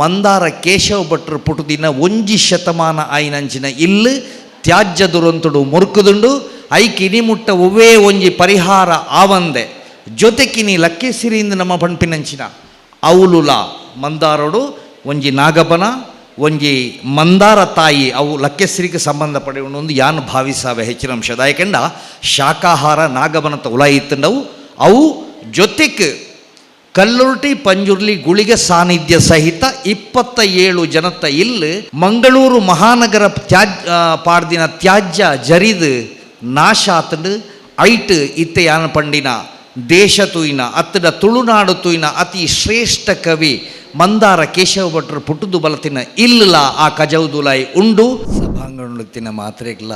ಮಂದಾರ ಕೇಶವ ಭಟ್ರ ಪುಟುದಿನ ಒಂಜಿ ಶತಮಾನ ಆಯ್ನಂಚಿನ ಇಲ್ಲು ತ್ಯಾಜ್ಯ ದುರಂತುಡು ಮುರುಕುದುಂಡು ಐಕ್ ಇನಿಮುಟ್ಟ ಒವೇ ಒಂಜಿ ಪರಿಹಾರ ಆವಂದೆ. ಜೊತೆಕಿನಿ ಲಕ್ಕೆಸಿರಿಯಿಂದ ನಮ್ಮ ಪಂಪಿನಂಚಿನ ಅವಲುಲ ಮಂದಾರೋಡು, ಒಂಜಿ ನಾಗಪನ ಒಂಜಿ ಮಂದಾರ ತಾಯಿ ಅವು ಲಕ್ಕೆಸಿರಿಗೆ ಸಂಬಂಧ ಪಡೆಯೋಣ ಒಂದು ಯಾನು ಭಾವಿಸಾವೆ ಹೆಚ್ಚಿನ ಅಂಶದ ಯಾಕೆಂಡ ಶಾಖಾಹಾರ ನಾಗಬನತ ಉಲ ಇತ್ತಂಡವು, ಅವು ಜೊತೆಗೆ ಕಲ್ಲುರ್ಟಿ ಪಂಜುರ್ಲಿ ಗುಳಿಗೆ ಸಾನ್ನಿಧ್ಯ ಸಹಿತ ಇಪ್ಪತ್ತ ಏಳು ಜನತ ಇಲ್ಲಿ ಮಂಗಳೂರು ಮಹಾನಗರ ತ್ಯಾಜ್ ಪಾಡ್ದಿನ ತ್ಯಾಜ್ಯ ಜರಿದು ನಾಶ ಆತಂಡು, ಐಟ್ ಇತ್ತೆ ಯಾನ ಪಂಡಿನ ದೇಶ ತೂಯಿನ ಅತ್ತಡ ತುಳುನಾಡು ತೂಯಿನ ಅತಿ ಶ್ರೇಷ್ಠ ಕವಿ ಮಂದಾರ ಕೇಶವ ಭಟ್ರು ಪುಟ್ಟುದು ಬಲತಿನ ಇಲ್ಲ ಆ ಕಜೌದುಲಾಯಿ ಉಂಡು. ಸಭಾಂಗಣತಿನ ಮಾತ್ರೆಗ್ಲ.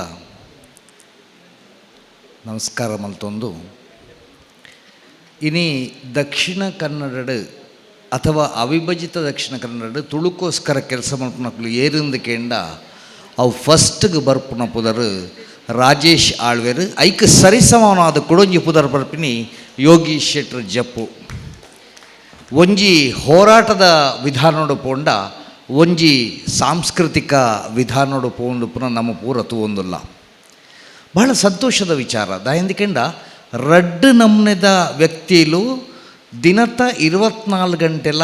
ನಮಸ್ಕಾರ ಮಲ್ತೊಂದು. ಇನಿ ದಕ್ಷಿಣ ಕನ್ನಡ ಅಥವಾ ಅವಿಭಜಿತ ದಕ್ಷಿಣ ಕನ್ನಡ ತುಳುಕೋಸ್ಕರ ಕೆಲಸ ಮಾಡ್ಪುನಕ್ಲು ಏರಿಂದ ಕೇಂಡ ಅವು ಫಸ್ಟ್ಗೆ ಬರ್ಪುನ ಪುದರು ರಾಜೇಶ್ ಆಳ್ವೇರು ಐಕ್ ಸರಿಸಮನಾದ ಕೊಡೊಂಜಿ ಪುದರ್ ಬರ್ಪಿನಿ ಯೋಗಿ ಶೆಟ್ಟರ್ ಜಪ್ಪು ಒಂಜಿ ಹೋರಾಟದ ವಿಧಾನೋಡು ಪೋಂಡ ಒಂಜಿ ಸಾಂಸ್ಕೃತಿಕ ವಿಧಾನೋಡು ಪೋಂಡು ಪುನಃ ನಮ್ಮ ಪೂರ ತೂವೊಂದುಲ್ಲ ಬಹಳ ಸಂತೋಷದ ವಿಚಾರ ದಾಯಂದಿಕೆಂಡ ರಡ್ಡು ನಮ್ನೆದ ವ್ಯಕ್ತಿಲು ದಿನತ ಇರುವತ್ನಾಲ್ಕು ಗಂಟೆಲ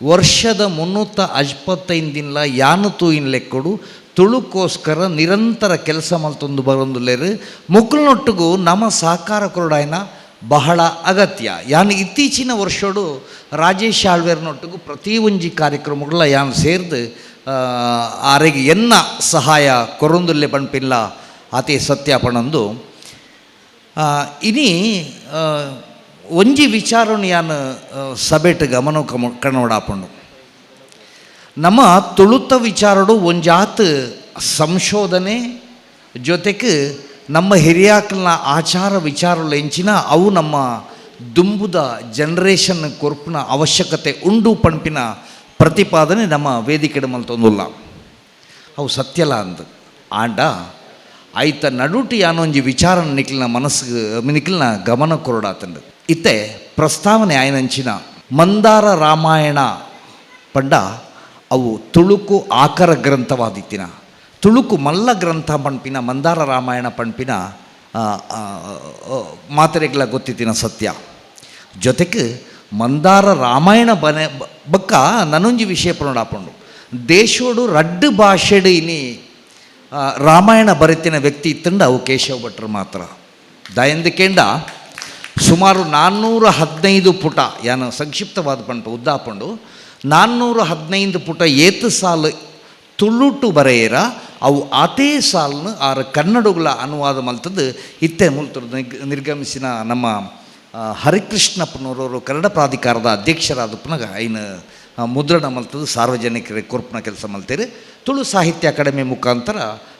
ವರ್ಷದ ಮುನ್ನೂತ ಅಜ್ಪತ್ತೈದು ದಿನ ಯಾನು ತೂಯಿನ ಲೆಕ್ಕಡು ತುಳುಕೋಸ್ಕರ ನಿರಂತರ ಕೆಲಸ ಮಲ್ತೊಂದು ಬರೊಂದುಲ್ಲೇರು. ಮುಕ್ಕಲ್ನೊಟ್ಟಿಗೂ ನಮ್ಮ ಸಹಕಾರ ಕೊರಡಾಯ್ನ ಬಹಳ ಅಗತ್ಯ. ಯಾನು ಇತ್ತೀಚಿನ ವರ್ಷಡು ರಾಜೇಶ್ ಆಳ್ವೇರ್ನೊಟ್ಟಿಗೂ ಪ್ರತಿ ಒಂಜಿ ಕಾರ್ಯಕ್ರಮಗಳ ಯಾನು ಸೇರ್ದು ಆರೆಗೆ ಎನ್ನ ಸಹಾಯ ಕೊರೊಂದುಲ್ಲೆ ಪಣ್ಪಿಲ್ಲ ಅತಿ ಸತ್ಯ ഞാൻ ಒಂಜಿ ವಿಚಾರನು ಯಾನು ಆ, ಸಭೆಟ್ ಗಮನ ಕಣೋಡಾಪಂಡು ನಮ್ಮ ತುಳುತ ವಿಚಾರಡು ಒಂಜಾತ್ ಸಂಶೋಧನೆ ಜೊತೆಗೆ ನಮ್ಮ ಹಿರಿಯಾಕಲ್ನ ಆಚಾರ ವಿಚಾರಗಳು ಎಂಚಿನ ಅವು ನಮ್ಮ ದುಂಬುದ ಜನರೇಷನ್ ಕೊರ್ಪಿನ ಅವಶ್ಯಕತೆ ಉಂಡು ಪಂಪಿನ ಪ್ರತಿಪಾದನೆ ನಮ್ಮ ವೇದಿಕೆ ಮಲ್ತೊಂದುಲ್ಲ. ಅವು ಸತ್ಯಲ ಅಂದ. ಆಂಡ ಆಯ್ತ ನಡುಟಿ ಯಾನೊಂಜಿ ವಿಚಾರ ನಿಖಿಲ್ನ ಮನಸ್ಸು ನಿಖಿಲ್ನ ಗಮನ ಕೊರಡಾತಂಡು. ಇತ್ತೆ ಪ್ರಸ್ತಾವನೆ ಆಯನಂಚಿನ ಮಂದಾರ ರಾಮಾಯಣ ಪಂಡ ಅವು ತುಳುಕು ಆಕರ ಗ್ರಂಥವಾದಿತ್ತಿನ. ತುಳುಕು ಮಲ್ಲ ಗ್ರಂಥ ಪಂಪಿನ ಮಂದಾರ ರಾಮಾಯಣ ಆ, ಮಾತ್ರೆಗಳ ಗೊತ್ತಿತ್ತಿನ ಸತ್ಯ. ಜೊತೆಗೆ ಮಂದಾರ ರಾಮಾಯಣ ಬನೆ ಬಕ್ಕ ನನೊಂಜಿ ವಿಷಯ ಪುನಡಾಪಂಡು ದೇಶೋಡು ರಡ್ಡು ಭಾಷೆಡು ಇನಿ ರಾಮಾಯಣ ಬರೆತಿನ ವ್ಯಕ್ತಿ ಇತ್ತಂಡ ಅವು ಕೇಶವ ಭಟ್ರು ಮಾತ್ರ. ದಯಂದಿಕೆಂಡ ಸುಮಾರು ನಾನ್ನೂರ ಹದಿನೈದು ಪುಟ, ಯಾನು ಸಂಕ್ಷಿಪ್ತವಾದ ಪಂಡ ಉದ್ದಾಪಂಡು ನಾನ್ನೂರ ಹದಿನೈದು ಪುಟ ಏತು ಸಾಲು ತುಳುಟು ಬರೆಯರ, ಅವು ಅದೇ ಸಾಲನ್ನು ಆರ ಕನ್ನಡಗಳ ಅನುವಾದ ಮಲ್ತದ್ದು ಇತ್ತೆ ಮುಲ್ತರು ನಿರ್ಗಮಿಸಿನ ನಮ್ಮ ಹರಿಕೃಷ್ಣಪ್ಪನವರವರು ಕನ್ನಡ ಪ್ರಾಧಿಕಾರದ ಅಧ್ಯಕ್ಷರಾದ ಪುನಃ ಐನ ಮುದ್ರಣ ಮಲ್ತದ್ದು ಸಾರ್ವಜನಿಕರಿಗೆ ಕೊರ್ಪನ ಕೆಲಸ ಮಲ್ತೀರಿ. ತುಳು ಸಾಹಿತ್ಯ ಅಕಾಡೆಮಿ ಮುಖಾಂತರ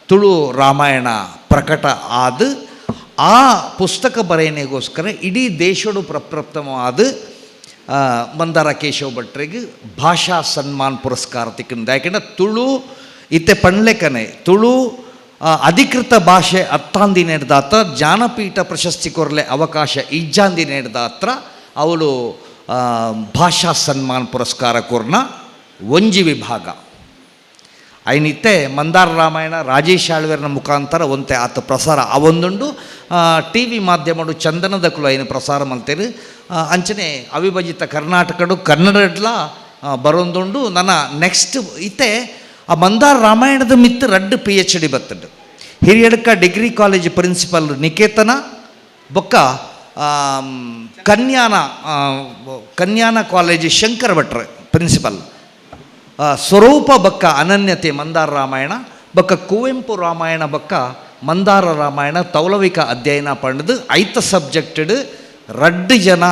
ತುಳು ರಾಮಾಯಣ ಪ್ರಕಟ ಆದ, ಆ ಪುಸ್ತಕ ಬರೆಯನೆಗೋಸ್ಕರ ಇಡೀ ದೇಶಡು ಪ್ರಪ್ರಪ್ತವಾದ ಮಂದಾರ ಕೇಶವ ಭಟ್ರಿಗೆ ಭಾಷಾ ಸನ್ಮಾನ್ ಪುರಸ್ಕಾರ ತಿಕ್ಕಿಂದ ಯಾಕೆಂದ್ರೆ ತುಳು, ಇತ್ತೆ ಪಣ್ಲೆಕನೆ ತುಳು ಅಧಿಕೃತ ಭಾಷೆ ಅತ್ತಾಂದಿ ನೆಡ್ದಾತ ಜ್ಞಾನಪೀಠ ಪ್ರಶಸ್ತಿ ಕೊರಲೆ ಅವಕಾಶ ಇಜ್ಜಾಂದಿ ನೆಡ್ದಾತ್ರ ಅವಳು ಭಾಷಾ ಸನ್ಮಾನ್ ಪುರಸ್ಕಾರ ಕೊರ್ನ ಒಂಜಿ ವಿಭಾಗ. ಐನಿತ್ತೆ ಮಂದಾರ ರಾಮಾಯಣ, ರಾಜೇಶ್ ಆಳ್ವೇರ್ನ ಮುಖಾಂತರ ಒಂತೆ ಆತ ಪ್ರಸಾರ ಅವೊಂದುಂಡು. ಟಿ ವಿ ಮಾಧ್ಯಮಡು ಚಂದನದ ಕುಲ ಏನು ಪ್ರಸಾರ ಮಲ್ತೇರು ಅಂಚನೆ ಅವಿಭಜಿತ ಕರ್ನಾಟಕಡು ಕನ್ನಡಡ್ಲ ಬರೊಂದುಂಡು. ನನ್ನ ನೆಕ್ಸ್ಟ್ ಇತ್ತೆ ಆ ಮಂದಾರ ರಾಮಾಯಣದ ಮಿತ್ ರಡ್ಡು P H D Hiriadka degree college principal Niketana, ಬೊಕ್ಕ ಕನ್ಯಾನ ಕನ್ಯಾನ ಕಾಲೇಜ್ ಶಂಕರ ಭಟ್ರ ಪ್ರಿನ್ಸಿಪಲ್. ಸ್ವರೂಪ ಬಕ್ಕ ಅನನ್ಯತೆ ಮಂದಾರ ರಾಮಾಯಣ, ಬಕ್ಕ ಕುವೆಂಪು ರಾಮಾಯಣ ಬಕ್ಕ ಮಂದಾರ ರಾಮಾಯಣ ತೌಲವಿಕ ಅಧ್ಯಯನ ಪಂಡದು ಐತ ಸಬ್ಜೆಕ್ಟೆಡ್ ರಡ್ಡು ಜನ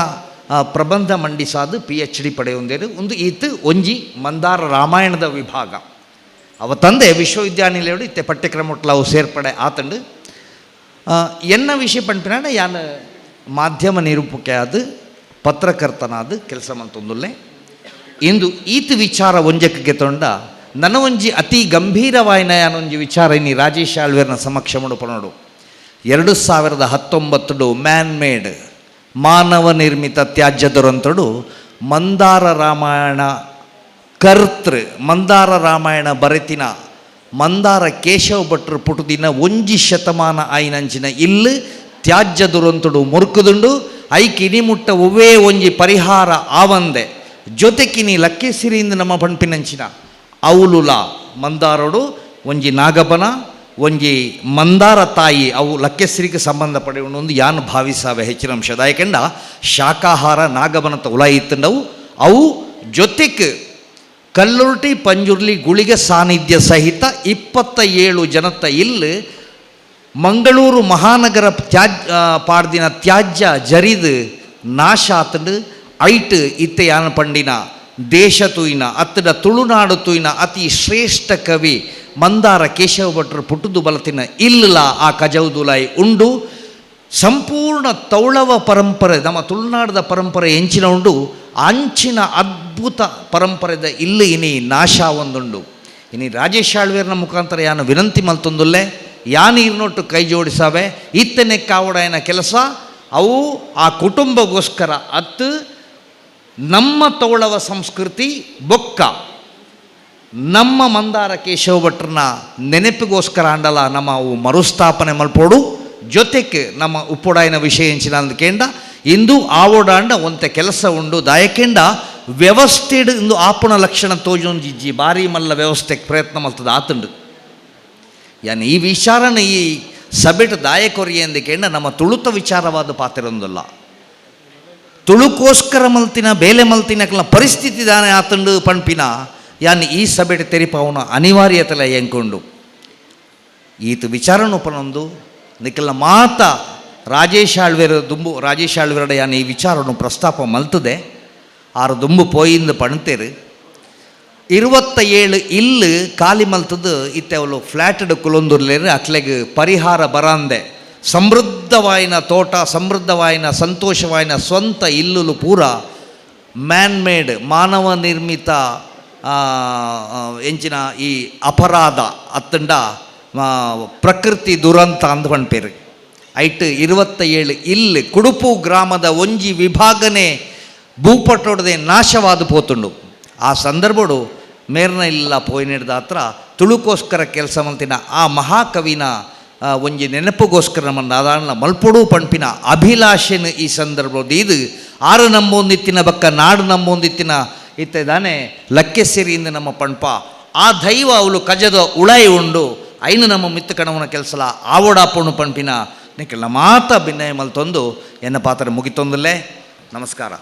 ಪ್ರಬಂಧ ಮಂಡಿಸಾದು ಪಿ ಎಚ್ ಡಿ ಪಡೆಯೊಂದೇರು ಒಂದು ಈತ್ ಒಂಜಿ ಮಂದಾರ ರಾಮಾಯಣದ ವಿಭಾಗ. ಅವ ತಂದೆ ವಿಶ್ವವಿದ್ಯಾನಿಲಯಡು ಇತ್ತೆ ಪಠ್ಯಕ್ರಮಟ್ಲ ಅವು ಸೇರ್ಪಡೆ ಆತಂಡು ಎನ್ನ ವಿಷಯ ಪಂಪಿನಾಡ ಯಾನ ಮಾಧ್ಯಮ ನಿರೂಪಕೆ ಆದ, ಪತ್ರಕರ್ತನಾದ ಕೆಲಸ ಮಂತೊಂದುಲ್ಲೆ ಇಂದು ಈತ ವಿಚಾರ ಒಂಜಕ್ಕೆ ತೊಂಡ ನನ್ನ ಒಂಜಿ ಅತಿ ಗಂಭೀರವಾಯಿನ ಯಾನೊಂಜಿ ವಿಚಾರ ಇನ್ನಿ ರಾಜೇಶ್ ಆಳ್ವೇರ್ನ ಸಮಕ್ಷ ಮುಡುಪನೋಡು ಎರಡು ಸಾವಿರದ ಹತ್ತೊಂಬತ್ತು ಮ್ಯಾನ್ ಮೇಡ್ ಮಾನವ ನಿರ್ಮಿತ ತ್ಯಾಜ್ಯ ದುರಂತಡು ಮಂದಾರ ರಾಮಾಯಣ ಕರ್ತೃ ಮಂದಾರ ರಾಮಾಯಣ ಬರೆತಿನ ಮಂದಾರ ಕೇಶವ ಭಟ್ರು ಪುಟುದಿನ ಒಂಜಿ ಶತಮಾನ ಆಯ್ನಂಚಿನ ಇಲ್ಲು ತ್ಯಾಜ್ಯ ದುರಂತುಡು ಮುರುಕುದುಂಡು ಐಕಿನಿ ಮುಟ್ಟ ಒವೇ ಒಂಜಿ ಪರಿಹಾರ ಆವಂದೆ. ಜೊತೆಕಿನಿ ಲಕ್ಕೆಸಿರಿಯಿಂದ ನಮ್ಮ ಪಂಪಿನಂಚಿನ ಅವಲುಲ ಮಂದಾರೋಡು, ಒಂಜಿ ನಾಗಬನ, ಒಂಜಿ ಮಂದಾರ ತಾಯಿ ಅವು ಲಕ್ಕೆಸಿರಿಗೆ ಸಂಬಂಧ ಪಡೆಯೋಣ ಒಂದು ಯಾನು ಭಾವಿಸಾವೆ ಹೆಚ್ಚಿನ ಅಂಶದ ಯಾಕೆಂಡ ಶಾಖಾಹಾರ ನಾಗಬನ ತ ಉಲಾಯಿತ್ತಂಡವು ಅವು ಜೊತೆಗೆ ಕಲ್ಲುರ್ಟಿ ಪಂಜುರ್ಲಿ ಗುಳಿಗೆ ಸಾನ್ನಿಧ್ಯ ಸಹಿತ ಇಪ್ಪತ್ತ ಏಳು ಜನತ ಇಲ್ಲಿ ಮಂಗಳೂರು ಮಹಾನಗರ ತ್ಯಾಜ್ ಪಾಡ್ದಿನ ತ್ಯಾಜ್ಯ ಜರಿದು ನಾಶ ಆತಂಡು, ಐಟ್ ಇತ್ತೆ ಯಾನ ಪಂಡಿನ ದೇಶ ತೂಯಿನ, ಅತ್ತಡ ತುಳುನಾಡು ತೂಯಿನ ಅತಿ ಶ್ರೇಷ್ಠ ಕವಿ ಮಂದಾರ ಕೇಶವ ಭಟ್ರು ಪುಟ್ಟುದು ಬಲತಿನ ಇಲ್ಲ ಆ ಕಜೌದುಲಾಯಿ ಉಂಡು. ಸಂಪೂರ್ಣ ತೌಳವ ಪರಂಪರೆ, ನಮ್ಮ ತುಳುನಾಡದ ಪರಂಪರೆ ಎಂಚಿನ ಉಂಡು. ಅಂಚಿನ ಅದ್ಭುತ ಪರಂಪರೆದ ಇಲ್ಲಿ ಇನಿ ನಾಶ ಒಂದುಂಡು. ಇನಿ ರಾಜೇಶ್ ಆಳ್ವೇರ್ನ ಮುಖಾಂತರ ಯಾನು ವಿನಂತಿ ಮಲ್ತೊಂದುಲ್ಲೆ, ಯಾನು ಇರ್ನೊಟ್ಟು ಕೈ ಜೋಡಿಸಾವೆ ಇತ್ತನೆ ಕಾವಡಾಯನ ಕೆಲಸ, ಅವು ಆ ಕುಟುಂಬಗೋಸ್ಕರ ಅತ್ತು ನಮ್ಮ ತೋಳವ ಸಂಸ್ಕೃತಿ ಬೊಕ್ಕ. ನಮ್ಮ ಮಂದಾರ ಕೇಶವ ಭಟ್ರನ ನೆನಪಿಗೋಸ್ಕರ ಅಂಡಲ ನಮ್ಮ ಅವು ಮರುಸ್ಥಾಪನೆ ಮಲ್ಪೋಡು, ಜೊತೆಗೆ ನಮ್ಮ ಉಪ್ಪುಡಾಯಿನ ವಿಷಯ ಎಂಚಿನ ಅಂದ್ಕೇಂಡ ಇಂದು ಆವೋಡಾಂಡ ಒಂತೆ ಕೆಲಸ ಉಂಡು. ದಾಯಕೆಂಡ ವ್ಯವಸ್ಥೆಡ್ ಇಂದು ಆಪುಣ ಲಕ್ಷಣ ತೋಜೊಂಜಿಜ್ಜಿ ಬಾರಿ ಮಲ್ಲ ವ್ಯವಸ್ಥೆಗೆ ಪ್ರಯತ್ನ ಮಲ್ತದ ಆತುಂಡು. ಯಾನ್ ಈ ವಿಚಾರನ ಈ ಸಭೆಟ್ ದಾಯಕೊರಿ ಎಂದಿಕೆಂಡ ನಮ್ಮ ತುಳುತ ವಿಚಾರವಾದ ಪಾತ್ರೊಂದಲ್ಲ ತುಳುಕೋಸ್ಕರ ಮಲ್ತಿನ, ಬೇಲೆ ಮಲ್ತಿನಕ್ಲ ಪರಿಸ್ಥಿತಿ ದಾನೆ ಆತಂಡು ಪಣಪಿನ. ಯಾನ್ ಈ ಸಭೆಟ್ ತೆರಿಪವನ ಅನಿವಾರ್ಯತೆಲ ಎಂಕೊಂಡು. ಈತ ವಿಚಾರನೊಪ್ಪನೊಂದು ನಿಕಲ್ಲ ಮಾತ ರಾಜೇಶ್ ಆಳ್ವೇರ ದುಂಬು, ರಾಜೇಶ್ ಆಳ್ವೇರಡ ಯಾನ್ ಈ ವಿಚಾರನು ಪ್ರಸ್ತಾಪ ಮಲ್ತದೆ. ಆರು ದುಂಬು ಪೋಯಿಂದ ಪಣ್ತೇರು. ಇರುವತ್ತ ಏಳು ಇಲ್ಲು ಖಾಲಿ ಮಲ್ತದು ಇತ್ತೆ ಅವಳು ಫ್ಲ್ಯಾಟಡ್ ಕುಲೊಂದುರ್ಲೇರು ಅಕ್ಲೆಗ್ ಪರಿಹಾರ ಬರಾಂದೆ. ಸಮೃದ್ಧವಾಯಿನ ತೋಟ, ಸಮೃದ್ಧವಾಯಿನ ಸಂತೋಷವಾಯಿನ ಸ್ವಂತ ಇಲ್ಲುಲು ಪೂರ ಮ್ಯಾನ್ ಮೇಡ್ ಮಾನವ ನಿರ್ಮಿತ ಎಂಚಿನ ಈ ಅಪರಾಧ ಅತ್ತಂಡ ಪ್ರಕೃತಿ ದುರಂತ ಅಂದ್ ಐಟ್ ಇರುವತ್ತ ಏಳು ಇಲ್ಲಿ, ಕುಡುಪು ಗ್ರಾಮದ ಒಂಜಿ ವಿಭಾಗನೆ ಭೂಪಟ್ಟೊಡದೆ ನಾಶವಾದ ಪೋತುಂಡು. ಆ ಸಂದರ್ಭಡು ಮೇರ್ನ ಇಲ್ಲ ಪೋಯಿನಿಡ್ದ ಹತ್ರ ತುಳುಕೋಸ್ಕರ ಕೆಲಸ ಮಂತಿನ ಆ ಮಹಾಕವಿನ ಒಂಜಿ ನೆನಪುಗೋಸ್ಕರ ನಮ್ಮ ನಾದಾಣ ಮಲ್ಪೊಡು ಪಂಪಿನ ಅಭಿಲಾಷೆನ ಈ ಸಂದರ್ಭದ ಇದು. ಆರು ನಂಬೊಂದಿತ್ತಿನ ಬಕ್ಕ ನಾಡು ನಂಬೊಂದಿತ್ತಿನ ಲಕ್ಕೆ ಲಕ್ಕೆಸೆರಿಯಿಂದ ನಮ್ಮ ಪಂಪ ಆ ದೈವ ಅವಳು ಕಜದ ಉಳಾಯಿ ಉಂಡು. ಐನು ನಮ್ಮ ಮಿತ್ತು ಕಣವನ ಕೆಲಸಲ ಆವೋಡಾಪಣು ಪಂಪಿನ ನಿಕ್ಕೆಲ್ಲ ಮಾತ ಭಿನ್ನಯ ಮಲ್ತೊಂದು ಎನ್ನ ಪಾತ್ರ ಮುಗಿತೊಂದಲ್ಲೇ ನಮಸ್ಕಾರ.